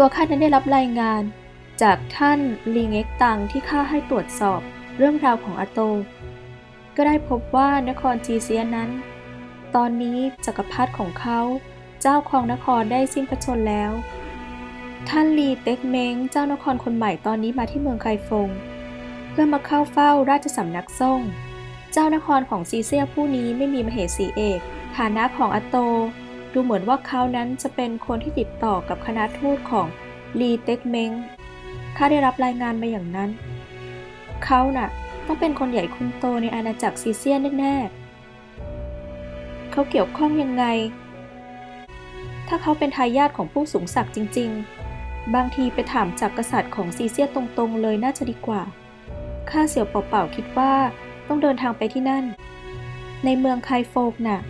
ตัวข้านั้นได้รับรายงาน จากท่านลิงเอ็กตังที่ข้าให้ตรวจสอบเรื่องราวของอาโต ก็ได้พบว่านครจีเซียนั้น ตอนนี้จักรพรรดิของเขาเจ้าครองนครได้สิ้นพระชนแล้ว ท่านลีเต็กเม้งเจ้านครคนใหม่ตอนนี้มาที่เมืองไคฟง เพื่อมาเข้าเฝ้าราชสำนักซ่ง เจ้านครของซีเซียผู้นี้ไม่มีมเหสีเอก ฐานะของอาโต ดูเหมือนว่าเขานั้นจะเป็นคนที่ติดต่อกับคณะทูตของลีเต็กเม้งข้าได้รับรายงานมาอย่างนั้น เขาน่ะต้องเป็นคนใหญ่คนโตในอาณาจักรซีเซียแน่ๆ เขาเกี่ยวข้องยังไง ถ้าเขาเป็นทายาทของผู้สูงศักดิ์จริง ๆ บางทีไปถามจากกษัตริย์ของซีเซียตรงๆ เลยน่าจะดีกว่า ข้าเสี่ยวเป่าๆคิดว่าต้องเดินทางไปที่นั่น ในเมืองไคโฟกน่ะ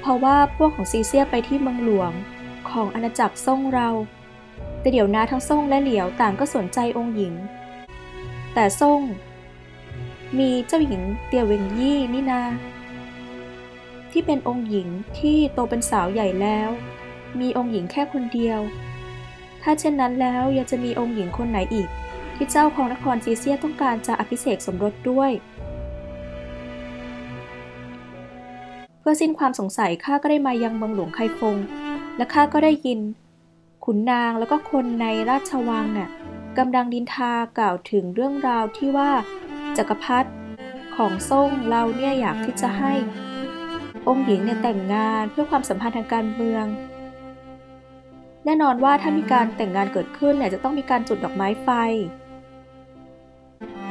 เพราะว่าพวกของซีเซียไปที่เมืองหลวงของอาณาจักรซ่งเรา แต่เดี๋ยวนาทั้งซ่งและเหลียวต่างก็สนใจองค์หญิง แต่ซ่ง มีเจ้าหญิงเตียวเวงยี่นี่นา ที่เป็นองค์หญิงที่โตเป็นสาวใหญ่แล้ว มีองค์หญิงแค่คนเดียว ถ้าเช่นนั้นแล้วยังจะมีองค์หญิงคนไหนอีก ที่เจ้าของนครจีเซียต้องการจะอภิเษกสมรสด้วย พื่อสิ้นความสงสัยข้าก็ได้มายังเมืองหลวงไคฟง และข้าก็ได้ยิน ขุนนางแล้วก็คนในราชวังน่ะกำลังดินทากล่าวถึงเรื่องราวที่ว่าจักรพรรดิของซ่งเราเนี่ยอยากที่จะให้ องค์หญิงเนี่ยแต่งงานเพื่อความสัมพันธ์ทางการเมือง แน่นอนว่าถ้ามีการแต่งงานเกิดขึ้นเนี่ยจะต้องมีการจุดดอกไม้ไฟ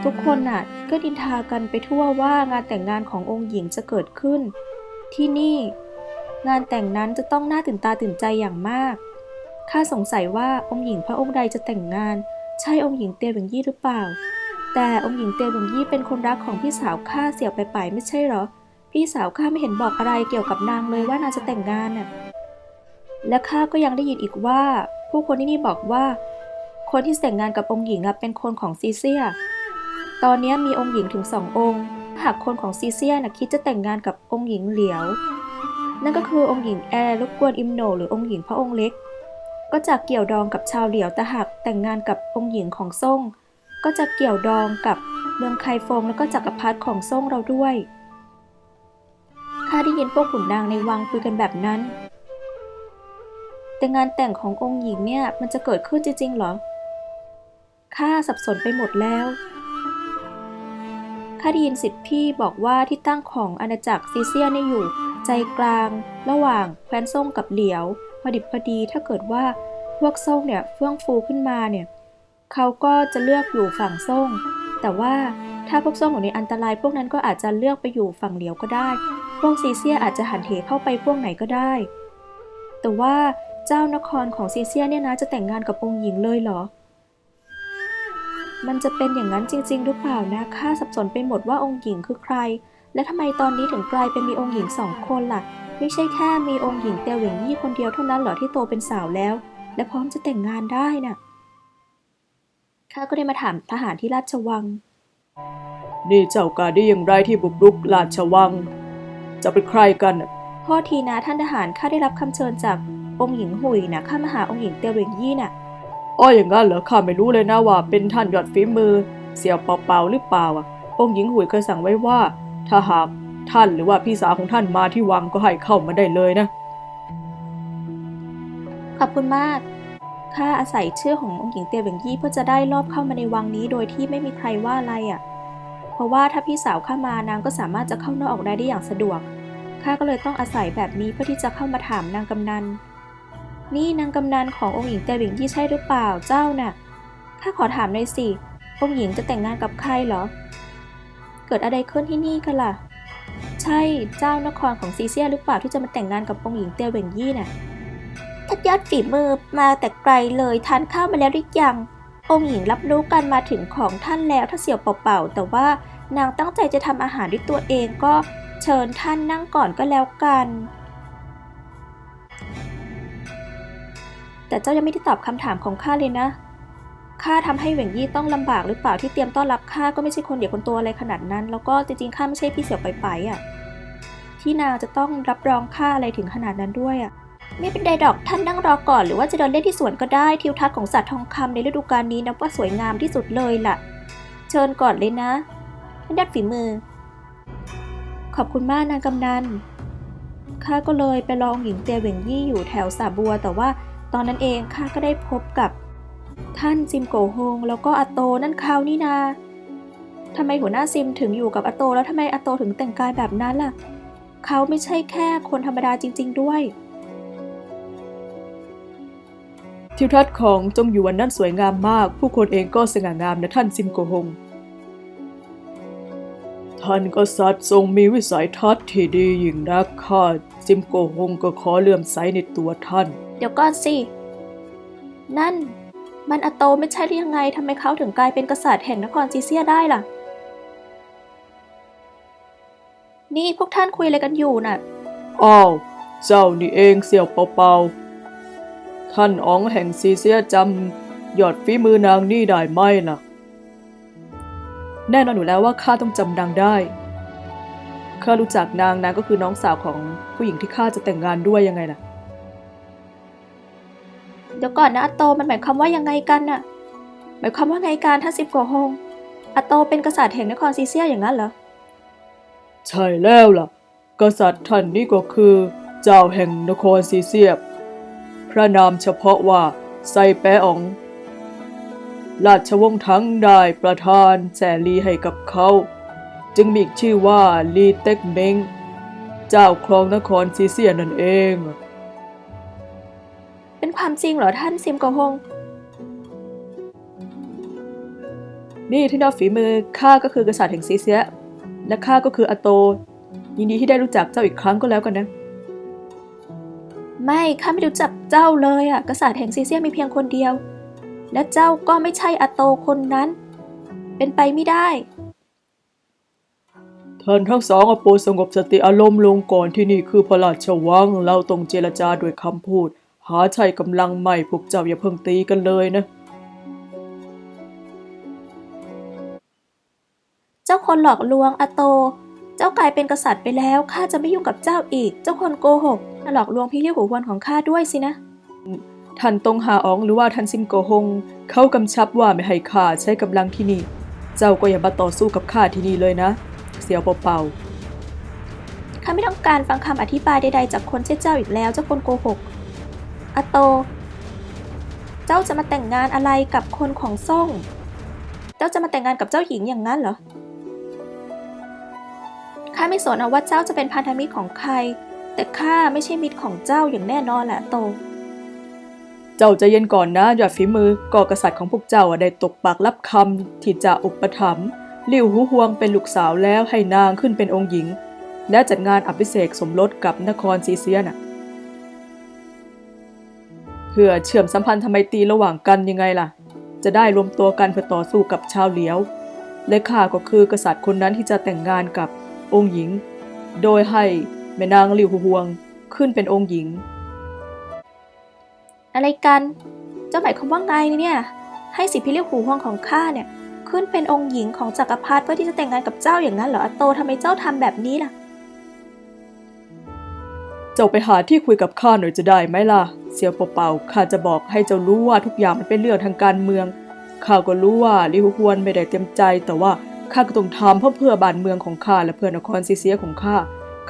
ทุกคนน่ะก็ดินทากันไปทั่วว่างานแต่งงานขององค์หญิงจะเกิดขึ้น ที่นี่ งานแต่งนั้นจะต้องน่าตื่นตาตื่นใจอย่างมาก ข้าสงสัยว่าองค์หญิงพระองค์ใดจะแต่งงาน ใช่องค์หญิงเตียหวิงยี่หรือเปล่า แต่องค์หญิงเตียหวิงยี่เป็นคนรักของพี่สาวข้าเสี่ยวไปไปไม่ใช่หรอ พี่สาวข้าไม่เห็นบอกอะไรเกี่ยวกับนางเลยว่านางจะแต่งงานน่ะ และข้าก็ยังได้ยินอีกว่า ผู้คนที่นี่บอกว่า คนที่แต่งงานกับองค์หญิงเป็นคนของซีเซีย ตอนนี้มีองค์หญิงถึงสององค์ หากคนของซีเซียนะคิดจะแต่งงานกับองค์หญิงเหลียว นั่นก็คือองค์หญิงแอร์รบกวนอิมโนหรือองค์หญิงพระองค์เล็ก ก็จะเกี่ยวดองกับชาวเหลียวแต่หากแต่งงานกับองค์หญิงของซ่ง ก็จะเกี่ยวดองกับเมืองไคฟงแล้วก็จักรพรรดิของซ่งเราด้วยข้าได้ยินพวกขุนนางในวังคุยกันแบบนั้น แต่งานแต่งขององค์หญิงเนี่ยมันจะเกิดขึ้นจริงๆหรอข้าสับสนไปหมดแล้ว ข้าได้ยินสิทธิพี่บอกว่าที่ตั้งของอาณาจักรซีเซียเนี่ยอยู่ ใจกลาง ระหว่างแคว้นซ่งกับเหลียว พอดิบพอดีถ้าเกิดว่าพวกซ่งเนี่ยเฟื่องฟูขึ้นมาเนี่ยเขาก็จะเลือกอยู่ฝั่งซ่ง แต่ว่าถ้าพวกซ่งอยู่ในอันตราย พวกนั้นก็อาจจะเลือกไปอยู่ฝั่งเหลียวก็ได้ พวกซีเซียอาจจะหันเหเข้าไปพวกไหนก็ได้ แต่ว่าเจ้านครของซีเซียเนี่ยนะจะแต่งงานกับองค์หญิงเลยเหรอ มันจะเป็นอย่างนั้นจริง ๆ หรือเปล่านะข้าสับสนไปหมดว่าองค์หญิงคือใคร และทำไมตอนนี้ถึงกลายเป็นมีองค์หญิงสองคนล่ะ ไม่ใช่แค่มีองค์หญิงเตียวเหวิงยี่คนเดียวเท่านั้นเหรอที่โตเป็นสาวแล้ว และพร้อมจะแต่งงานได้น่ะข้าก็ได้มาถามทหารที่ราชวัง นี่เจ้ากาได้อย่างไรที่บุกรุกราชวัง จะเป็นใครกันน่ะโทษทีนะท่านทหารข้าได้รับคำเชิญจากองค์หญิงหุยนะข้ามาหาองค์หญิงเตียวเหวิงยี่น่ะ อ้ออย่างนั้นเหรอข้าไม่รู้เลยนะว่าเป็นท่านยอดฝีมือ เสี่ยวเปาๆหรือเปล่าอะองค์หญิงหุยเคยสั่งไว้ว่า ถ้าหากท่านหรือว่าพี่สาวของท่านมาที่วังก็ให้เข้ามาได้เลยนะ ขอบคุณมาก ข้าอาศัยชื่อขององค์หญิงเตียวเหวิงยี่เพื่อจะได้ลอบเข้ามาในวังนี้โดยที่ไม่มีใครว่าอะไรอะ เพราะว่าถ้าพี่สาวข้ามานางก็สามารถจะเข้านอกออกได้ได้อย่างสะดวก ข้าก็เลยต้องอาศัยแบบนี้เพื่อที่จะเข้ามาถามนางกำนัน นี่นางกำนันขององค์หญิงเตียวเหวิงยี่ใช่หรือเปล่าเจ้าน่ะ ข้าขอถามหน่อยสิ องค์หญิงจะแต่งงานกับใครเหรอ เกิดอะไรขึ้นที่นี่กันล่ะ ใช่เจ้านครของซีเซียหรือเปล่าที่จะมาแต่งงานกับองค์หญิงเตียวเหวิงยี่น่ะทัดยอดฝีมือมาแต่ไกลเลยทานข้าวมาแล้วหรือยัง องค์หญิงรับรู้กันมาถึงของท่านแล้วถ้าเสียวเป่าๆแต่ว่านางตั้งใจจะทำอาหารด้วยตัวเองก็เชิญท่านนั่งก่อนก็แล้วกัน แต่เจ้ายังไม่ได้ตอบคำถามของข้าเลยนะ ข้าทำให้เหว่งยี่ต้องลำบากหรือเปล่าที่เตรียมต้อนรับข้าก็ไม่ใช่คนเดียวคนตัวอะไรขนาดนั้น แล้วก็จริงๆข้าไม่ใช่พี่เสี่ยวไปไปอะ ที่นางจะต้องรับรองข้าอะไรถึงขนาดนั้นด้วยอะ ไม่เป็นไรดอกท่านนั่งรอก่อน หรือว่าจะเดินเล่นที่สวนก็ได้ทิวทัศน์ของสัตว์ทองคำในฤดูกาลนี้นับว่าสวยงามที่สุดเลยล่ะ เชิญก่อนเลยนะท่านยอดฝีมือ ขอบคุณมากนางกำนันข้าก็เลยไปลองหญิงเตียเหว่งยี่อยู่แถวสาบัวแต่ว่า ตอนนั้นเองข้าก็ได้พบกับ ท่านซิมโกฮงแล้วก็อโตนั่นเขานี่นาทำไมหัวหน้าซิมถึงอยู่กับอโต แล้วทำไมอโตถึงแต่งกายแบบนั้นล่ะ เขาไม่ใช่แค่คนธรรมดาจริง ๆ ด้วย ทิวทัศน์ของจงหยวนนั้นสวยงามมาก ผู้คนเองก็สง่างามนะท่านซิมโกฮง ท่านกษัตริย์ทรงมีวิสัยทัศน์ที่ดียิ่งนักข้าซิมโกฮงก็ขอเลื่อมใสในตัวท่าน เดี๋ยวก่อนสิ นั่น มันอโตไม่ใช่หรือยังไงทำไมเขาถึงกลายเป็นกษัตริย์แห่งนครจีเซียได้ล่ะ นี่พวกท่านคุยอะไรกันอยู่น่ะ อ้าว เจ้านี่เองเสี่ยวเปาเปาท่านอ๋องแห่งซีเซียจำหยอดฝีมือนางนี่ได้ไหมล่ะ แน่นอนอยู่แล้วว่าข้าต้องจำนางได้ข้ารู้จักนางนางก็คือน้องสาวของผู้หญิงที่ข้าจะแต่งงานด้วยยังไงล่ะ เดี๋ยวก่อนนะอาโตมันหมายความว่ายังไงกันน่ะ หมายความว่าไงการท่านซิบโกฮงอาโตเป็นกษัตริย์แห่งนครซีเซียอย่างนั้นเหรอ ใช่แล้วล่ะ กษัตริย์ท่านนี่ก็คือ เจ้าแห่งนครซีเซียพระนามเฉพาะว่าไซแปอองราชวงศ์ทั้งได้ประทานแสลีให้กับเขา จึงมีอีกชื่อว่าลีเต็กเมงเจ้าครองนครซีเซียนั่นเอง เป็นความจริงเหรอท่านซิมโกฮง นี่ที่นับฝีมือข้าก็คือกษัตริย์แห่งซีเซีย และข้าก็คืออาโต ยินดีที่ได้รู้จักเจ้าอีกครั้งก็แล้วกันนะ ไม่ข้าไม่รู้จักเจ้าเลยอะกษัตริย์แห่งซีเซียมีเพียงคนเดียว และเจ้าก็ไม่ใช่อาโตคนนั้น เป็นไปไม่ได้ท่านทั้งสองเอาโปรดสงบสติอารมณ์ลงก่อนที่นี่คือพระราชวัง เราต้องเจรจาด้วยคำพูด หาใช้กำลังใหม่พวกเจ้าอย่าเพิ่งตีกันเลยนะ เจ้าคนหลอกลวงอาโต เจ้ากลายเป็นกษัตริย์ไปแล้วข้าจะไม่ยุ่งกับเจ้าอีก เจ้าคนโกหกมาหลอกลวงพี่เลี้ยงหูวนของข้าด้วยสินะ ท่านตงหาอองหรือว่าท่านซิมโกฮงเขากำชับว่าไม่ให้ข้าใช้กำลังที่นี่ เจ้าก็อย่ามาต่อสู้กับข้าที่นี่เลยนะ เสียวเปล่าข้าไม่ต้องการฟังคำอธิบายใดๆจากคนเช่นเจ้าอีกแล้วเจ้าคนโกหก อาโต เจ้าจะมาแต่งงานอะไรกับคนของซ่ง เจ้าจะมาแต่งงานกับเจ้าหญิงอย่างนั้นเหรอ ข้าไม่สนเอาว่าเจ้าจะเป็นพันธมิตรของใคร แต่ข้าไม่ใช่มิตรของเจ้าอย่างแน่นอนแหละโต เจ้าใจเย็นก่อนนะยอดฝีมือก่อกษัตริย์ของพวกเจ้าอะได้ตกปากรับคำที่จะอุปถัมภ์ลิวหูฮวงเป็นลูกสาวแล้วให้นางขึ้นเป็นองค์หญิง และจัดงานอภิเษกสมรสกับนครซีเซียน่ะ พื่อเชื่อมสัมพันธ์ทำไมตีระหว่างกันยังไงล่ะ จะได้รวมตัวกันเพื่อต่อสู้กับชาวเหลียว และข้าก็คือกษัตริย์คนนั้นที่จะแต่งงานกับองค์หญิง โดยให้แม่นางหลิวหวงขึ้นเป็นองค์หญิง อะไรกัน เจ้าหมายความว่าไงเนี่ย ให้สิพิเรียกหูห่วงของข้าเนี่ยขึ้นเป็นองค์หญิงของจักรพรรดิเพื่อที่จะแต่งงานกับเจ้าอย่างนั้นเหรออโตทำไมเจ้าทำแบบนี้ล่ะ เจ้าไปหาที่คุยกับข้าหน่อยจะได้ไหมล่ะ เสียวเปล่าๆข้าจะบอกให้เจ้ารู้ว่าทุกอย่างมันเป็นเรื่องทางการเมือง ข้าก็รู้ว่าลิฮวนไม่ได้เต็มใจ แต่ว่าข้าก็ต้องทำเพื่อเพื่อบ้านเมืองของข้าและเพื่อนครซีเซียของข้า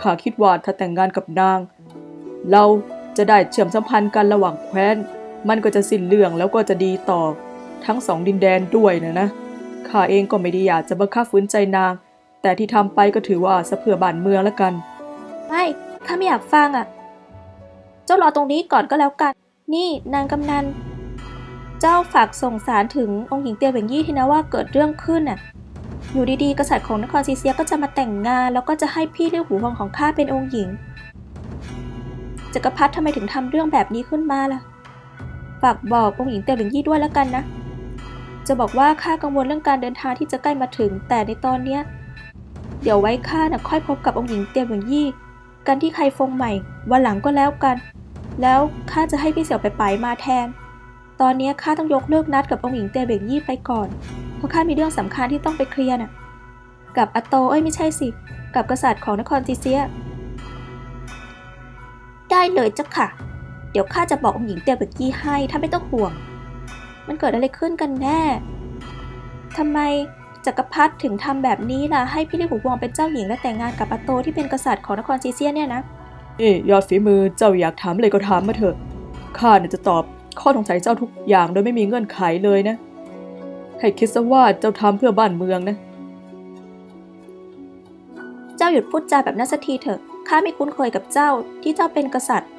ข้าคิดว่าถ้าแต่งงานกับนาง เราจะได้เชื่อมสัมพันธ์กันระหว่างแคว้น มันก็จะสิ้นเรื่องแล้วก็จะดีต่อ ทั้งสองดินแดนด้วยนะนะ ข้าเองก็ไม่ได้อยากจะบังคับฝืนใจนาง แต่ที่ทำไปก็ถือว่าสะเพื่อบ้านเมืองแล้วกัน ไม่ ข้าไม่อยากฟังอะ เจ้ารอตรงนี้ก่อนก็แล้วกัน นี่นางกำนัน เจ้าฝากส่งสารถึงองค์หญิงเตียวเหวงยี่ทีนะว่าเกิดเรื่องขึ้นน่ะ อยู่ดีๆ กษัตริย์ของนครซีเซียก็จะมาแต่งงาน แล้วก็จะให้พี่เลี้ยหูหวงของข้าเป็นองค์หญิงจักรพรรดิทำไมถึงทำเรื่องแบบนี้ขึ้นมาล่ะ ฝากบอกองค์หญิงเตียวเหวงยี่ด้วยแล้วกันนะ จะบอกว่าข้ากังวลเรื่องการเดินทางที่จะใกล้มาถึง แต่ในตอนเนี้ย เดี๋ยวไว้ข้าน่ะค่อยพบกับองค์หญิงเตียวเหวงยี่ กันที่ใครฟงใหม่ วันหลังก็แล้วกัน แล้วข้าจะให้พี่เสี่ยวไปไปมาแทน ตอนนี้ข้าต้องยกเลิกนัดกับองค์หญิงเตเหวงยี่ไปก่อน เพราะข้ามีเรื่องสำคัญที่ต้องไปเคลียร์น่ะ กับอโตเอ้ยไม่ใช่สิ กับกษัตริย์ของนครจีเซีย ได้เลยเจ้าค่ะ เดี๋ยวข้าจะบอกองค์หญิงเตเบกกี้ให้ถ้าไม่ต้องห่วง มันเกิดอะไรขึ้นกันแน่ทำไม จักรพรรดิถึงทำแบบนี้ล่ะ ให้พี่ลี่หูวงเป็นเจ้าหญิงและแต่งงานกับอาโตที่เป็นกษัตริย์ของนครซีเซียเนี่ยนะนี่ยอดฝีมือเจ้าอยากถามอะไรก็ถามมาเถอะข้าเนี่ยจะตอบข้อสงสัยเจ้าทุกอย่างโดยไม่มีเงื่อนไขเลยนะ ให้คิดซะว่าเจ้าทำเพื่อบ้านเมืองนะ เจ้าหยุดพูดจาแบบนั้นสักทีเถอะข้าไม่คุ้นเคยกับเจ้าที่เจ้าเป็นกษัตริย์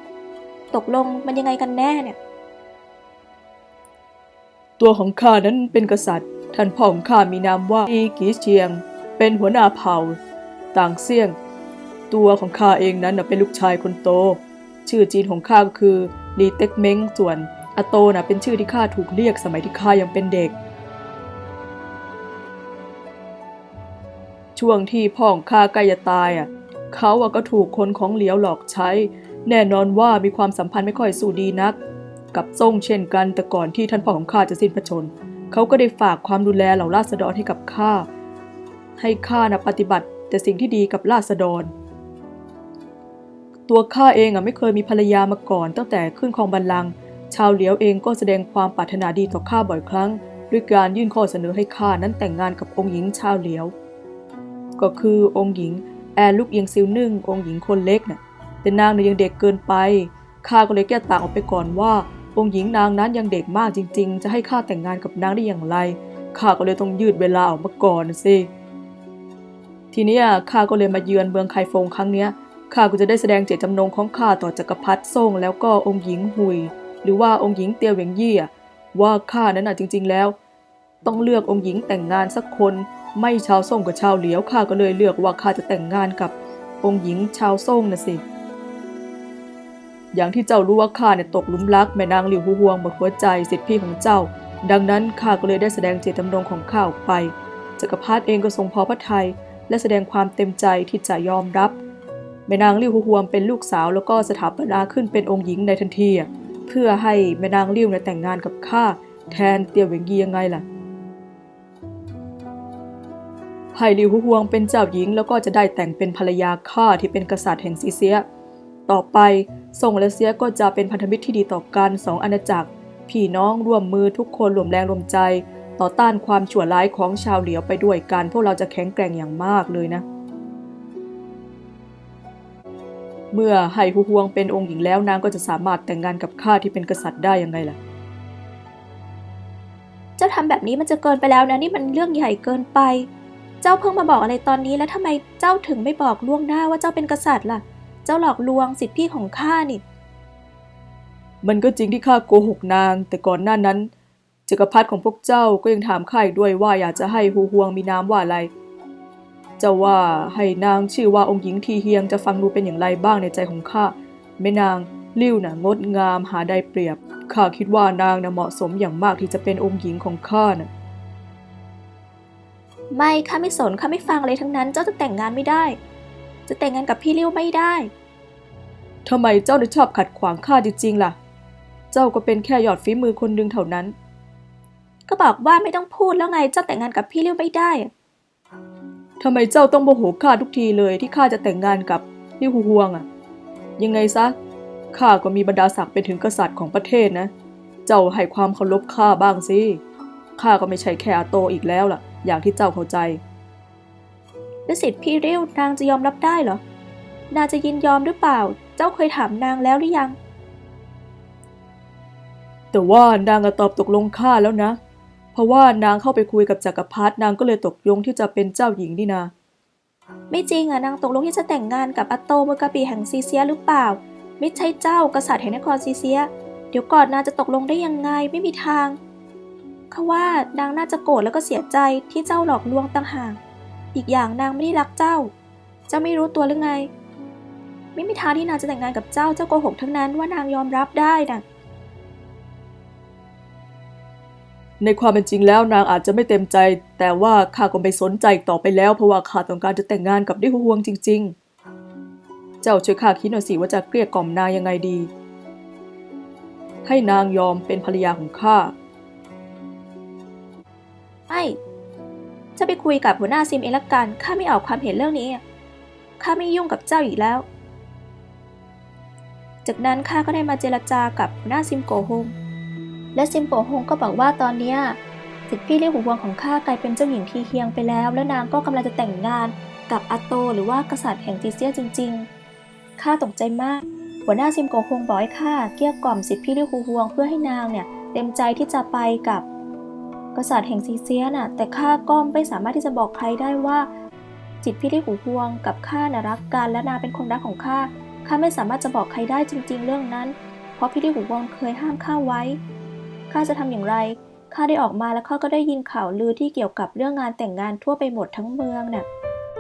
ตกลงมันยังไงกันแน่เนี่ย ตัวของข้านั้นเป็นกษัตริย์ ท่านพ่อของข้ามีนามว่าอีกีเชียง เป็นหัวหน้าเผ่า ต่างเซี่ยง ตัวของข้าเองนั้นนะเป็นลูกชายคนโต ชื่อจีนของข้าก็คือลีเต็กเม้งส่วนอาโตนะเป็นชื่อที่ข้าถูกเรียกสมัยที่ข้ายังเป็นเด็ก ช่วงที่พ่อของข้าใกล้จะตายอะเขาอะก็ถูกคนของเหลียวหลอกใช้ แน่นอนว่ามีความสัมพันธ์ไม่ค่อยสู้ดีนัก กับซ่งเช่นกันแต่ก่อนที่ท่านพ่อของข้าจะสิ้นพระชนม์ เขาก็ได้ฝากความดูแลเหล่าราษฎรให้กับข้า ให้ข้านะปฏิบัติแต่สิ่งที่ดีกับราษฎร ตัวข้าเองอะไม่เคยมีภรรยามาก่อน ตั้งแต่ขึ้นครองบัลลังก์ชาวเหลียวเองก็แสดงความปรารถนาดีต่อข้าบ่อยครั้ง ด้วยการยื่นข้อเสนอให้ข้านั้นแต่งงานกับองค์หญิงชาวเหลียว ก็คือองค์หญิงแอนลูกเอียงซิวนึ่งองค์หญิงคนเล็กน่ะแต่นางเนี่ยยังเด็กเกินไปข้าก็เลยแก้ต่างออกไปก่อนว่า องค์หญิงนางนั้นยังเด็กมากจริง ๆ จะให้ข้าแต่งงานกับนางได้อย่างไร ข้าก็เลยต้องยืดเวลาออกมาก่อนนะสิ ทีนี้ข้าก็เลยมาเยือนเมืองไคฟงครั้งเนี้ย ข้าก็จะได้แสดงเจตจำนงของข้าต่อจักรพรรดิซ่งแล้วก็องค์หญิงหุย หรือว่าองค์หญิงเตียวเหวียงยี่ว่าข้านั้นน่ะจริง ๆ แล้ว ต้องเลือกองค์หญิงแต่งงานสักคน ไม่ชาวซ่งกับชาวเหลียวข้าก็เลยเลือกว่าข้าจะแต่งงานกับองค์หญิงชาวซ่งนะสิ อย่างที่เจ้ารู้ว่าข้าเนี่ยตกลุมรักแม่นางหลิวหูฮวงหมดหัวใจสิทธิพี่ของเจ้า ดังนั้นข้าก็เลยได้แสดงเจตจำนงของข้าออกไปจักรพรรดิเองก็ทรงพอพระทัยและแสดงความเต็มใจที่จะยอมรับแม่นางหลิวหูฮวงเป็นลูกสาวแล้วก็สถาปนาขึ้นเป็นองค์หญิงในทันทีเพื่อให้แม่นางหลิวเนี่ยแต่งงานกับข้าแทนเตียวเหวงยียังไงล่ะไห่หลิวหูฮวงเป็นเจ้าหญิงแล้วก็จะได้แต่งเป็นภรรยาข้าที่เป็นกษัตริย์แห่งซีเซีย ต่อไป ส่งและเซียก็จะเป็นพันธมิตรที่ดีต่อกันสองอาณาจักรพี่น้องร่วมมือทุกคนรวมแรงรวมใจ ต่อต้านความชั่วร้ายของชาวเหลียวไปด้วยกัน พวกเราจะแข็งแกร่งอย่างมากเลยนะ เมื่อไห่หูฮวงเป็นองค์หญิงแล้วนางก็จะสามารถแต่งงานกับข้าที่เป็นกษัตริย์ได้ยังไงล่ะ เจ้าทำแบบนี้มันจะเกินไปแล้วนะนี่มันเรื่องใหญ่เกินไป เจ้าเพิ่งมาบอกอะไรตอนนี้แล้วทำไมเจ้าถึงไม่บอกล่วงหน้าว่าเจ้าเป็นกษัตริย์ล่ะ เจ้าหลอกลวงสิทธิพี่ของข้านี่มันก็จริงที่ข้าโกหกนาง แต่ก่อนหน้านั้นจักรพรรดิของพวกเจ้าก็ยังถามข้าอีกด้วยว่าอยากจะให้ฮูฮวงมีนามว่าอะไร เจ้าว่าให้นางชื่อว่าองค์หญิงทีเฮียงจะฟังดูเป็นอย่างไรบ้างในใจของข้าแม่นางลิ้วน่ะงดงามหาได้เปรียบข้าคิดว่านางน่ะเหมาะสมอย่างมากที่จะเป็นองค์หญิงของข้าน่ะไม่ข้าไม่สนข้าไม่ฟังเลยทั้งนั้น เจ้าจะแต่งงานไม่ได้ จะแต่งงานกับพี่เลี้ยวไม่ได้ ทำไมเจ้าถึงชอบขัดขวางข้าจริงๆล่ะ เจ้าก็เป็นแค่หยอดฝีมือคนหนึ่งเท่านั้น ก็บอกว่าไม่ต้องพูดแล้วไงเจ้าแต่งงานกับพี่เลี้ยวไม่ได้ทำไมเจ้าต้องโมโหข้าทุกทีเลยที่ข้าจะแต่งงานกับลี่ฮูฮวงอะยังไงซะข้าก็มีบรรดาศักดิ์เป็นถึงกษัตริย์ของประเทศนะ เจ้าให้ความเคารพข้าบ้างสิข้าก็ไม่ใช่แค่อาโตอีกแล้วล่ะ อย่างที่เจ้าเข้าใจแล้วสิทธิ์พี่เลี้ยวนางจะยอมรับได้เหรอนางจะยินยอมหรือเปล่า เจ้าเคยถามนางแล้วหรือยัง แต่ว่านางอะตอบตกลงข้าแล้วนะ เพราะว่านางเข้าไปคุยกับจักรพรรดินางก็เลยตกลงที่จะเป็นเจ้าหญิงนี่นาไม่จริงอะนางตกลงที่จะแต่งงานกับอาโตเมอกาปีแห่งซีเซียหรือเปล่า ไม่ใช่เจ้ากษัตริย์แห่งนครซีเซีย เดี๋ยวก่อนนางจะตกลงได้ยังไงไม่มีทางเขาว่านางน่าจะโกรธแล้วก็เสียใจที่เจ้าหลอกลวงต่างหากอีกอย่างนางไม่ได้รักเจ้า เจ้าไม่รู้ตัวหรือไง ไม่มีทางที่นางจะแต่งงานกับเจ้าเจ้าโกหกทั้งนั้นว่านางยอมรับได้น่ะในความเป็นจริงแล้วนางอาจจะไม่เต็มใจ แต่ว่าข้าก็ไม่สนใจอีกต่อไปแล้วเพราะว่าข้าต้องการจะแต่งงานกับลี่ฮูฮวงจริง ๆ เจ้าช่วยข้าคิดหน่อยสิว่าจะเกลี้ยกล่อมนางยังไงดี ให้นางยอมเป็นภรรยาของข้าไม่จะไปคุยกับหัวหน้าซิมเองละกันข้าไม่ออกความเห็นเรื่องนี้อะข้าไม่ยุ่งกับเจ้าอีกแล้ว จากนั้นข้าก็ได้มาเจรจากับหัวหน้าซิมโกฮง และซิมโกฮงก็บอกว่าตอนนี้สิทธิพี่เลี้ยงหูวงของข้ากลายเป็นเจ้าหญิงทีเฮียงไปแล้ว และนางก็กำลังจะแต่งงานกับอาโตหรือว่ากษัตริย์แห่งจีเซียจริง ๆ ข้าตกใจมาก หัวหน้าซิมโกฮงบอกให้ข้าเกลี้ยกล่อมสิทธิพี่เลี้ยงหูวงเพื่อให้นางเนี่ยเต็มใจที่จะไปกับกษัตริย์แห่งซีเซียน่ะ แต่ข้าก็ไม่สามารถที่จะบอกใครได้ว่า จิตพี่เลี้ยหูพวงกับข้าน่ะรักกันและนางเป็นคนรักของข้า ข้าไม่สามารถจะบอกใครได้จริง ๆ เรื่องนั้น เพราะพี่ที่หูวงเคยห้ามข้าไว้ ข้าจะทำอย่างไร ข้าได้ออกมาแล้วข้าก็ได้ยินข่าวลือที่เกี่ยวกับเรื่องงานแต่งงานทั่วไปหมดทั้งเมืองน่ะ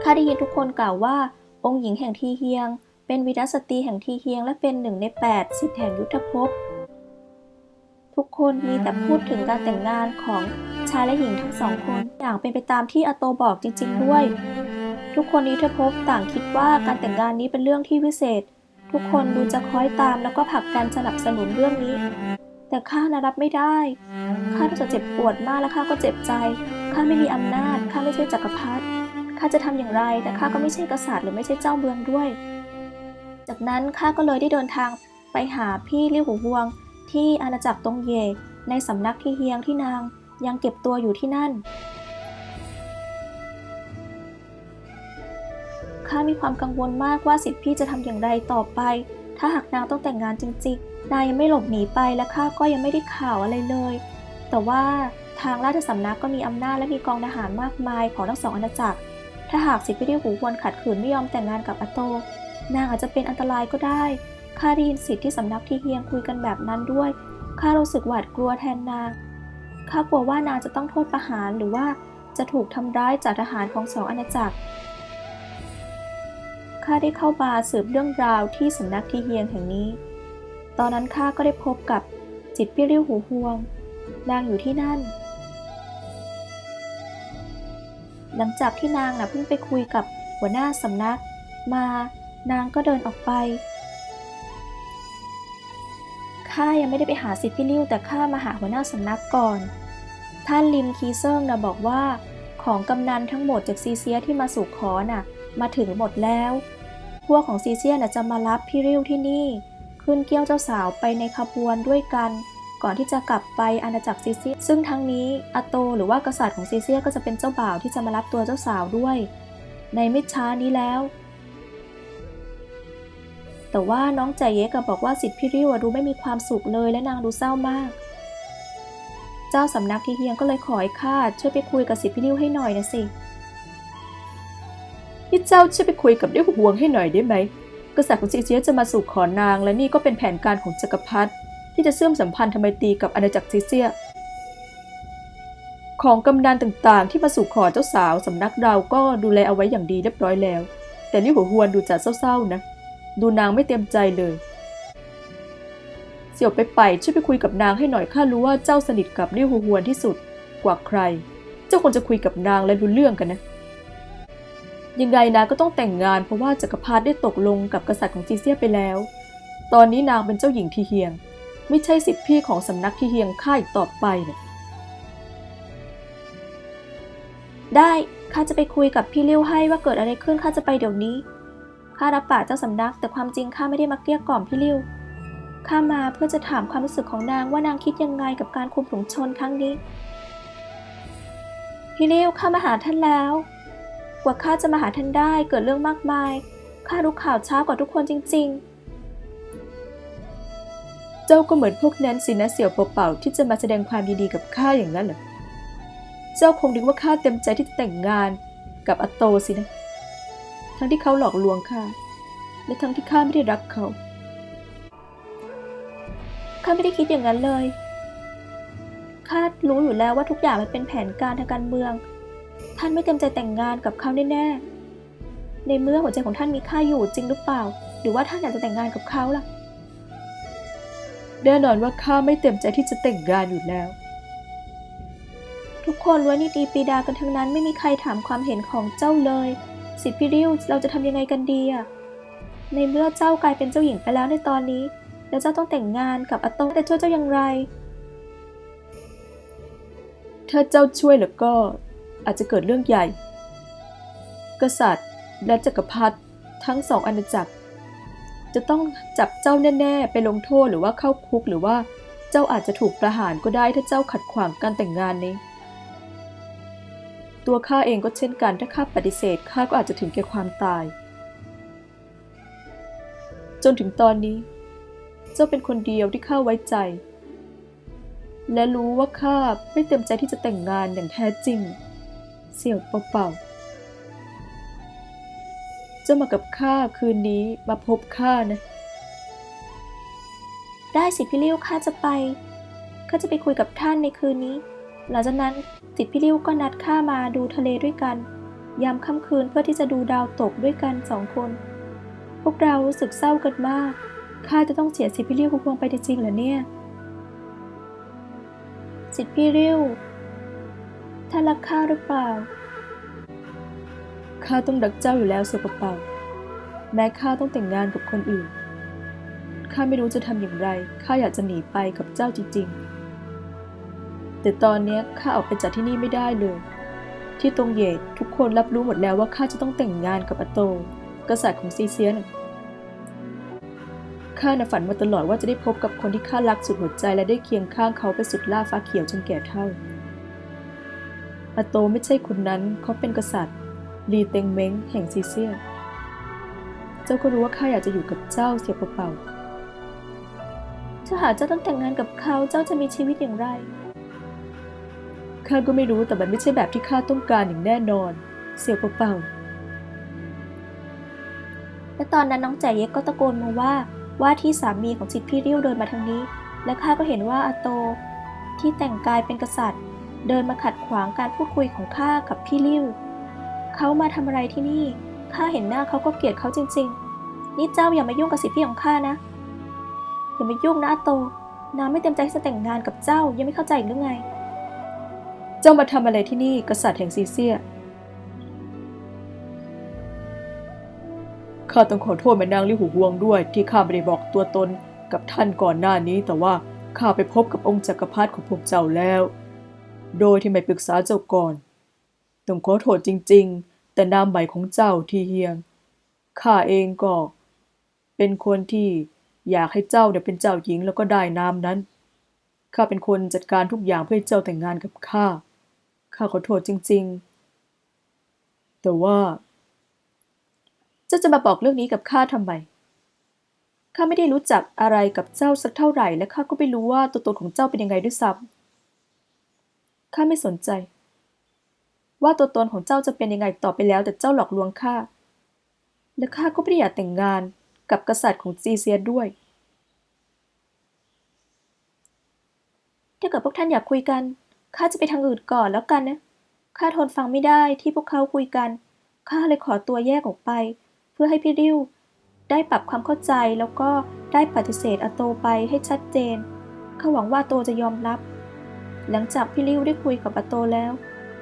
ข้าได้ยินทุกคนกล่าวว่า องค์หญิงแห่งทีเฮียง เป็นวีรสตรีแห่งทีเฮียง และเป็นหนึ่งในแปดสิทธิแห่งยุทธภพ ทุกคนมีแต่พูดถึงการแต่งงานของชายและหญิงทั้งสองคนอย่างเป็นไปตามที่อาโตบอกจริง ๆ ด้วย ทุกคนนยุทธภพต่างคิดว่าการแต่งงานนี้เป็นเรื่องที่วิเศษ ทุกคนดูจะคล้อยตามแล้วก็ผลักดันสนับสนุนเรื่องนี้ แต่ข้านะรับไม่ได้ ข้ารู้สึกเจ็บปวดมากและข้าก็เจ็บใจ ข้าไม่มีอำนาจ ข้าไม่ใช่จักรพรรดิ ข้าจะทำอย่างไร แต่ข้าก็ไม่ใช่กษัตริย์หรือไม่ใช่เจ้าเมืองด้วย จากนั้นข้าก็เลยได้เดินทางไปหาพี่ลี่หูฮวง ที่อาณาจักรตงเยในสำนักที่เฮียงที่นางยังเก็บตัวอยู่ที่นั่น ข้ามีความกังวลมากว่าสิทธิพี่จะทำอย่างไรต่อไป ถ้าหากนางต้องแต่งงานจริงๆ นางยังไม่หลบหนีไปและข้าก็ยังไม่ได้ข่าวอะไรเลย แต่ว่าทางราชสำนักก็มีอำนาจและมีกองทหารมากมายของทั้งสองอาณาจักร ถ้าหากสิทธิพี่ได้หูควรขัดขืนไม่ยอมแต่งงานกับอโต นางอาจจะเป็นอันตรายก็ได้ ข้าได้ยินสิทธิที่สำนักที่เฮียงคุยกันแบบนั้นด้วย ข้ารู้สึกหวาดกลัวแทนนาง ข้ากลัวว่านางจะต้องโทษประหารหรือว่าจะถูกทำร้ายจากทหารของสองอาณาจักร ข้าได้เข้ามาสืบเรื่องราวที่สำนักที่เฮียงแห่งนี้ ตอนนั้นข้าก็ได้พบกับจิตพี่ริ้วหูฮวง นางอยู่ที่นั่น หลังจากที่นางน่ะเพิ่งไปคุยกับหัวหน้าสำนัก มานางก็เดินออกไปข้ายังไม่ได้ไปหาสิทธิ์พี่ริ้วแต่ข้ามาหาหัวหน้าสำนักก่อน ท่านลิมคีเซิงนะบอกว่า ของกำนันทั้งหมดจากซีเซียที่มาสู่ขอน่ะ มาถึงหมดแล้ว พวกของซีเซียนจะมารับพี่ริ้วที่นี่ ขึ้นเกี้ยวเจ้าสาวไปในขบวนด้วยกัน ก่อนที่จะกลับไปอาณาจักรซีเซีย ซึ่งทั้งนี้อาโตหรือว่ากษัตริย์ของซีเซียก็จะเป็นเจ้าบ่าวที่จะมารับตัวเจ้าสาวด้วย ในไม่ช้านี้แล้ว แต่ว่าน้องใจเยกอะบอกว่าสิทธิพี่ริ้วดูไม่มีความสุขเลยและนางดูเศร้ามาก เจ้าสำนักที่เฮียงก็เลยขอให้ข้าช่วยไปคุยกับสิทธิพี่ริ้วให้หน่อยนะสิ นี่เจ้าช่วยไปคุยกับเลี้วหูวงให้หน่อยได้ไหม กษัตริย์ของซีเซียจะมาสู่ขอนาง และนี่ก็เป็นแผนการของจักรพรรดิที่จะเชื่อมสัมพันธ์ทำไมตีกับอาณาจักรซีเซีย ของกำนันต่างๆ ที่มาสู่ขอเจ้าสาวสำนักเราก็ดูแลเอาไว้อย่างดีเรียบร้อยแล้ว แต่นี่หัวหวนดูจะเศร้าๆนะ ดูนางไม่เต็มใจเลยเสี่ยวไปไปช่วยไปคุยกับนางให้หน่อยข้ารู้ว่าเจ้าสนิทกับลี่หัวหวนที่สุดกว่าใคร เจ้าควรจะคุยกับนางและรู้เรื่องกันนะ ยังไงนางก็ต้องแต่งงานเพราะว่าจักรพรรดิได้ตกลงกับกษัตริย์ของจีเซียไปแล้ว ตอนนี้นางเป็นเจ้าหญิงทีเฮียง ไม่ใช่สิทธิพี่ของสำนักทีเฮียงค่ายต่อไปเนี่ยได้ข้าจะไปคุยกับพี่ริ้ยวให้ว่าเกิดอะไรขึ้นข้าจะไปเดี๋ยวนี้ข้ารับปากเจ้าสำนักแต่ความจริงข้าไม่ได้มาเกลี้ยกล่อมพี่ริ้ยวข้ามาเพื่อจะถามความรู้สึกของนางว่านางคิดยังไงกับการคุมถุงชนครั้งนี้ พี่ริ้ยวข้ามาหาท่านแล้ว กว่าข้าจะมาหาท่านได้เกิดเรื่องมากมาย ข้ารู้ข่าวช้ากว่าทุกคนจริง ๆ เจ้าก็เหมือนพวกนั้นสินะเสี่ยวเป่าๆที่จะมาแสดงความยินดีกับข้าอย่างนั้นเหรอ เจ้าคงนึกว่าข้าเต็มใจที่จะแต่งงานกับอโตสินะ ทั้งที่เขาหลอกลวงข้า และทั้งที่ข้าไม่ได้รักเขา ข้าไม่ได้คิดอย่างนั้นเลย ข้ารู้อยู่แล้วว่าทุกอย่างมันเป็นแผนการทางการเมือง ท่านไม่เต็มใจแต่งงานกับเขาแน่ๆในเมื่อหัวใจของท่านมีค่าอยู่จริงหรือเปล่า หรือว่าท่านอยากจะแต่งงานกับเขาล่ะ แน่นอนว่าข้าไม่เต็มใจที่จะแต่งงานอยู่แล้ว ทุกคนล้วนยินดีปรีดากันทั้งนั้นไม่มีใครถามความเห็นของเจ้าเลย สิทธิพี่ริ้วเราจะทำยังไงกันดีอะในเมื่อเจ้ากลายเป็นเจ้าหญิงไปแล้วในตอนนี้ แล้วเจ้าต้องแต่งงานกับอาโตแต่ช่วยเจ้าอย่างไร ถ้าเจ้าช่วยแล้วก็ อาจจะเกิดเรื่องใหญ่ กษัตริย์และจักรพรรดิทั้งสองอาณาจักร จะต้องจับเจ้าแน่ๆ ไปลงโทษหรือว่าเข้าคุกหรือว่าเจ้าอาจจะถูกประหารก็ได้ถ้าเจ้าขัดขวางการแต่งงานนี้ ตัวข้าเองก็เช่นกันถ้าข้าปฏิเสธข้าก็อาจจะถึงแก่ความตาย จนถึงตอนนี้ เจ้าเป็นคนเดียวที่ข้าไว้ใจ และรู้ว่าข้าไม่เต็มใจที่จะแต่งงานอย่างแท้จริง เสี่ยวเป่าๆจ้ามากับข้าคืนนี้มาพบข้านะ ได้สิพี่ลิ้วข้าจะไปข้าจะไปคุยกับท่านในคืนนี้ หลังจากนั้นติดพี่ลิ้วก็นัดข้ามาดูทะเลด้วยกัน ยามค่ำคืนเพื่อที่จะดูดาวตกด้วยกันสองคน พวกเรารู้สึกเศร้ากันมากข้าจะต้องเสียสิพี่ลิ้วคุณพวงไปจริงๆเหรอเนี่ยสิทธิพี่ลิ้ว ท่านรักข้าหรือเปล่า ข้าต้องรักเจ้าอยู่แล้วเสียเปล่าแม้ข้าต้องแต่งงานกับคนอื่น ข้าไม่รู้จะทำอย่างไร ข้าอยากจะหนีไปกับเจ้าจริง ๆ แต่ตอนนี้ข้าออกไปจากที่นี่ไม่ได้เลย ที่ตรงเยตทุกคนรับรู้หมดแล้วว่าข้าจะต้องแต่งงานกับอโต กษัตริย์ของซีเซียน ข้าน่ะฝันมาตลอดว่าจะได้พบกับคนที่ข้ารักสุดหัวใจและได้เคียงข้างเขาไปสุดล่าฟ้าเขียวจนแก่เฒ่า อาโตไม่ใช่คนนั้นเขาเป็นกษัตริย์ลีเต็งเม้งแห่งซีเซีย เจ้าก็รู้ว่าข้าอยากจะอยู่กับเจ้าเสียเปล่าๆถ้าหากเจ้าต้องแต่งงานกับเขาเจ้าจะมีชีวิตอย่างไร ข้าก็ไม่รู้แต่มันไม่ใช่แบบที่ข้าต้องการอย่างแน่นอน เสียเปล่าๆและตอนนั้นน้องแจเย็กก็ตะโกนมาว่าว่าที่สามีของจิตพี่ริ้วเดินมาทางนี้ และข้าก็เห็นว่าอาโตที่แต่งกายเป็นกษัตริย์ เดินมาขัดขวางการพูดคุยของข้ากับพี่ริ้วเขามาทำอะไรที่นี่ข้าเห็นหน้าเขาก็เกลียดเขาจริง ๆ นี่เจ้าอย่ามายุ่งกับสิทธิของข้านะ อย่ามายุ่งนะอาโตน้าไม่เต็มใจที่จะแต่งงานกับเจ้ายังไม่เข้าใจหรือไง เจ้ามาทำอะไรที่นี่กษัตริย์แห่งซีเซียข้าต้องขอโทษแม่นางลี่หูฮวงด้วย ที่ข้าไม่ได้บอกตัวตนกับท่านก่อนหน้านี้ แต่ว่าข้าไปพบกับองค์จักรพรรดิของพวกเจ้าแล้ว โดยที่ไม่ปรึกษาเจ้าก่อนต้องขอโทษจริง ๆ แต่นามใหม่ของเจ้าที่เฮียง ข้าเองก็ เป็นคนที่อยากให้เจ้าเนี่ยเป็นเจ้าหญิงแล้วก็ได้นามนั้น ข้าเป็นคนจัดการทุกอย่างเพื่อให้เจ้าแต่งงานกับข้า ข้าขอโทษจริง ๆ แต่ว่า เจ้าจะมาบอกเรื่องนี้กับข้าทำไม ข้าไม่ได้รู้จักอะไรกับเจ้าสักเท่าไหร่ และข้าก็ไม่รู้ว่าตัวตนของเจ้าเป็นยังไงด้วยซ้ำ ข้าไม่สนใจ ว่าตัวตนของเจ้าจะเป็นยังไงต่อไปแล้วแต่เจ้าหลอกลวงข้า และข้าก็ไม่ได้อยากแต่งงานกับกษัตริย์ของจีเซียด้วย ถ้าเกิดพวกท่านอยากคุยกัน ข้าจะไปทางอื่นก่อนแล้วกันนะ ข้าทนฟังไม่ได้ที่พวกเขาคุยกัน ข้าเลยขอตัวแยกออกไป เพื่อให้พี่ริ้วได้ปรับความเข้าใจแล้วก็ได้ปฏิเสธอโตไปให้ชัดเจน ข้าหวังว่าอาโตจะยอมรับ หลังจากพี่ริ้วได้คุยกับอาโตแล้ว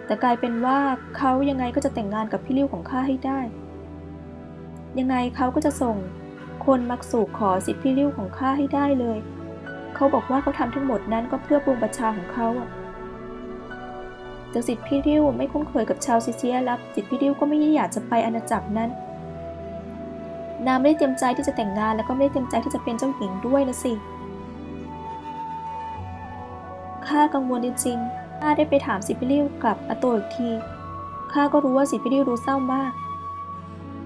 แต่กลายเป็นว่าเขายังไงก็จะแต่งงานกับพี่ริ้วของข้าให้ได้ ยังไงเขาก็จะส่ง คนมักสู่ขอสิทธิพี่ริ้วของข้าให้ได้เลย เขาบอกว่าเขาทำทั้งหมดนั้นก็เพื่อปวงประชาของเขาอะแต่สิทธิพี่ริ้วไม่คุ้นเคยกับชาวซิเซียรับสิทธิพี่ริ้วก็ไม่อยากจะไปอาณาจักรนั้นนางไม่ได้เตรียมใจที่จะแต่งงานแล้วก็ไม่ได้เตรียมใจที่จะเป็นเจ้าหญิงด้วยนะสิ ข้ากังวลจริงๆข้าได้ไปถามสิทธิพี่ริ้วกับอาโตอีกทีข้าก็รู้ว่าสิทธิพี่ริ้วดูเศร้ามาก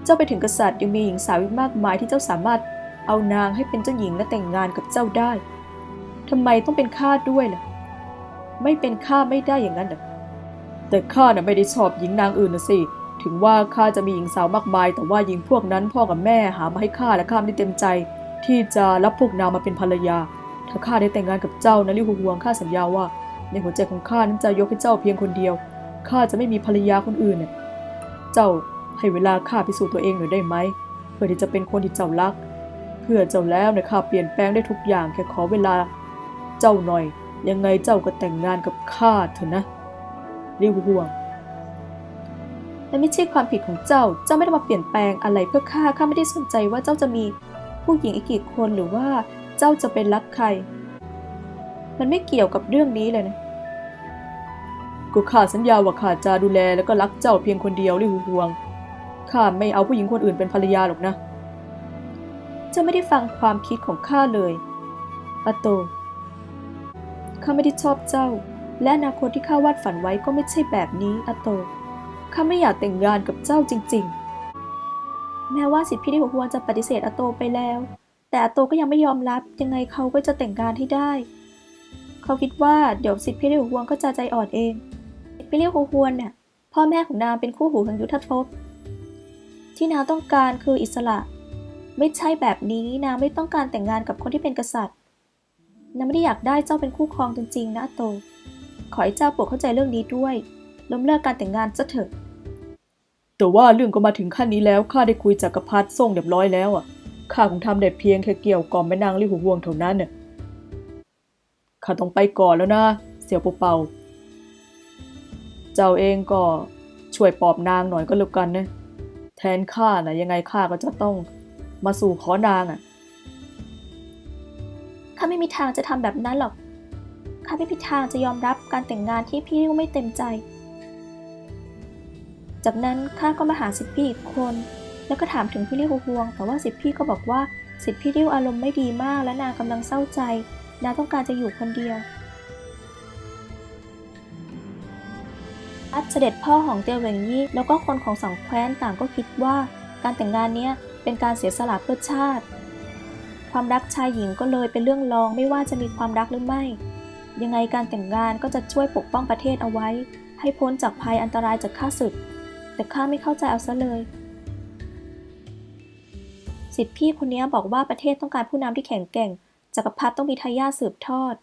เจ้าไปถึงกษัตริย์ยังมีหญิงสาวอีกมากมายที่เจ้าสามารถเอานางให้เป็นเจ้าหญิงและแต่งงานกับเจ้าได้ทำไมต้องเป็นข้าด้วยล่ะ ไม่เป็นข้าไม่ได้อย่างนั้นหรอแต่ข้าน่ะไม่ได้ชอบหญิงนางอื่นนะสิ ถึงว่าข้าจะมีหญิงสาวมากมาย แต่ว่าหญิงพวกนั้นพ่อกับแม่หามาให้ข้าและข้าไม่เต็มใจ ที่จะรับพวกนางมาเป็นภรรยา ถ้าข้าได้แต่งงานกับเจ้านะลิวหวงข้าสัญญาว่า ในหัวใจของข้านั้นจะยกให้เจ้าเพียงคนเดียวข้าจะไม่มีภรรยาคนอื่นเนี่ยเจ้าให้เวลาข้าพิสูจน์ตัวเองหน่อยได้ไหมเพื่อที่จะเป็นคนที่เจ้ารัก เพื่อเจ้าแล้วเนี่ยข้าเปลี่ยนแปลงได้ทุกอย่างแค่ขอเวลา เจ้าหน่อย ยังไงเจ้าก็แต่งงานกับข้าเถอะนะลิวหวงและไม่ใช่ความผิดของเจ้า เจ้าไม่ได้มาเปลี่ยนแปลงอะไรเพื่อข้า ข้าไม่ได้สนใจว่าเจ้าจะมีผู้หญิงอีกกี่คนหรือว่า เจ้าจะเป็นรักใคร มันไม่เกี่ยวกับเรื่องนี้เลยนะก็ข้าสัญญาว่าข้าจะดูแลแล้วก็รักเจ้าเพียงคนเดียวลิวห่วงข้าไม่เอาผู้หญิงคนอื่นเป็นภรรยาหรอกนะ เจ้าไม่ได้ฟังความคิดของข้าเลยอาโต ข้าไม่ได้ชอบเจ้า และอนาคตที่ข้าวาดฝันไว้ก็ไม่ใช่แบบนี้อาโต ข้าไม่อยากแต่งงานกับเจ้าจริง ๆ แม้ว่าสิทธิพี่ที่หัวจะปฏิเสธอาโตไปแล้ว แต่อาโตก็ยังไม่ยอมรับยังไงเขาก็จะแต่งงานให้ได้ เขาคิดว่าเดี๋ยวสิทธิพี่ที่หัวก็จะใจอ่อนเองสิทธิพี่ที่หัวเนี่ยพ่อแม่ของนางเป็นคู่หูทางยุทธภพที่นางต้องการคืออิสระ ไม่ใช่แบบนี้นางไม่ต้องการแต่งงานกับคนที่เป็นกษัตริย์นางไม่ได้อยากได้เจ้าเป็นคู่ครองจริงๆนะอาโต ขอให้เจ้าโปรดเข้าใจเรื่องนี้ด้วยล้มเลิกการแต่งงานซะเถอะแต่ว่าเรื่องก็มาถึงขั้นนี้แล้วข้าได้คุยจากกรพัดส่งเรียบร้อยแล้วอะ ข้าคงทำได้เพียงแค่เกี่ยวกล่อมแม่นางลิหูวงเท่านั้นน่ะข้าต้องไปก่อนแล้วนะ เสี่ยวปูเปาเจ้าเองก็ช่วยปลอบนางหน่อยก็แล้วกันนะแทนข้านะยังไงข้าก็จะต้องมาสู่ขอนางอะข้าไม่มีทางจะทำแบบนั้นหรอกข้าไม่มีทางจะยอมรับการแต่งงานที่พี่ริ้วไม่เต็มใจ จากนั้นข้าก็มาหาสิทธิพี่อีกคน แล้วก็ถามถึงพี่ริ้วฮวง แต่ว่าสิทธิพี่ก็บอกว่าสิทธิพี่ริ้วอารมณ์ไม่ดีมาก และนางกำลังเศร้าใจ นางต้องการจะอยู่คนเดียวอัดเสด็จพ่อของเตียวเหวิงยี่แล้วก็คนของสองแคว้นต่างก็คิดว่า การแต่งงานเนี้ยเป็นการเสียสละเพื่อชาติ ความรักชายหญิงก็เลยเป็นเรื่องรองไม่ว่าจะมีความรักหรือไม่ ยังไงการแต่งงานก็จะช่วยปกป้องประเทศเอาไว้ ให้พ้นจากภัยอันตรายจากข้าศึก แต่ข้าไม่เข้าใจเอาซะเลย สิทธิพี่คนนี้บอกว่าประเทศต้องการผู้นำที่แข็งแกร่งจักรพรรดิต้องมีทายาทสืบทอด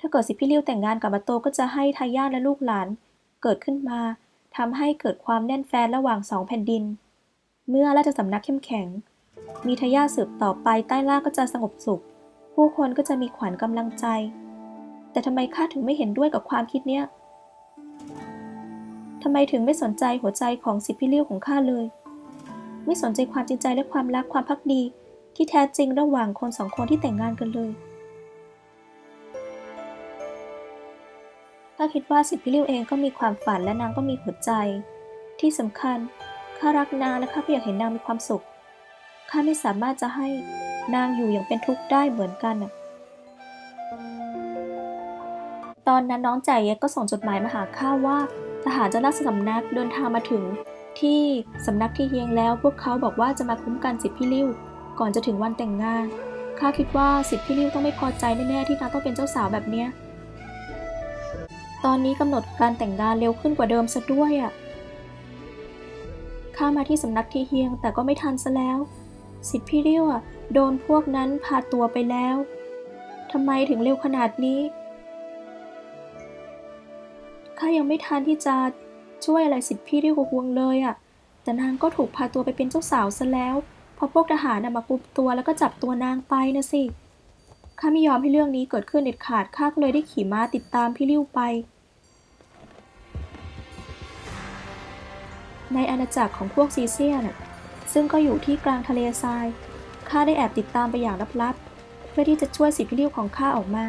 ถ้าเกิดสิทธิพี่ริ้ยวแต่งงานกับมาโตก็จะให้ทายาทและลูกหลาน เกิดขึ้นมาทำให้เกิดความแน่นแฟนระหว่างสองแผ่นดิน เมื่อราชสำนักเข้มแข็ง มีทายาทสืบต่อไปใต้ล่าก็จะสงบสุข ผู้คนก็จะมีขวัญกำลังใจ แต่ทำไมข้าถึงไม่เห็นด้วยกับความคิดเนี้ยทำไมถึงไม่สนใจหัวใจของสิทธิพี่เลี้ยวของข้าเลย ไม่สนใจความจริงใจและความรักความพักดี ที่แท้จริงระหว่างคนสองคนที่แต่งงานกันเลยข้าคิดว่าสิทธิพี่เลี้ยวเองก็มีความฝันและนางก็มีหัวใจ ที่สำคัญข้ารักนางและข้าก็อยากเห็นนางมีความสุขข้าไม่สามารถจะให้นางอยู่อย่างเป็นทุกข์ได้เหมือนกันน่ะตอนนั้นน้องใจเย็กก็ส่งจดหมายมาหาข้าว่าทหารเจ้าราชสำนักเดินทางมาถึง ที่สำนักที่เฮียงแล้วพวกเขาบอกว่าจะมาคุ้มกันสิทธิพี่ลิ้วก่อนจะถึงวันแต่งงาน ข้าคิดว่าสิทธิพี่ลิ้วต้องไม่พอใจแน่ๆที่นางต้องเป็นเจ้าสาวแบบเนี้ย ตอนนี้กำหนดการแต่งงานเร็วขึ้นกว่าเดิมซะด้วยอะ ข้ามาที่สำนักที่เฮียงแต่ก็ไม่ทันซะแล้ว สิทธิพี่ลี้วอะโดนพวกนั้นพาตัวไปแล้วทำไมถึงเร็วขนาดนี้ข้ายังไม่ทันที่จะ ช่วยอะไรสิทธิพี่เลี้ยวหวงเลยอะแต่นางก็ถูกพาตัวไปเป็นเจ้าสาวซะแล้วพอพวกทหารนะมากุมตัวแล้วก็จับตัวนางไปนะสิข้าไม่ยอมให้เรื่องนี้เกิดขึ้นเด็ดขาดข้าก็เลยได้ขี่ม้าติดตามพี่ลิ้วไป ในอาณาจักรของพวกซีเซียน่ะซึ่งก็อยู่ที่กลางทะเลทรายข้าได้แอบติดตามไปอย่างลับๆ เพื่อที่จะช่วยสิทธิริ้วของข้าออกมา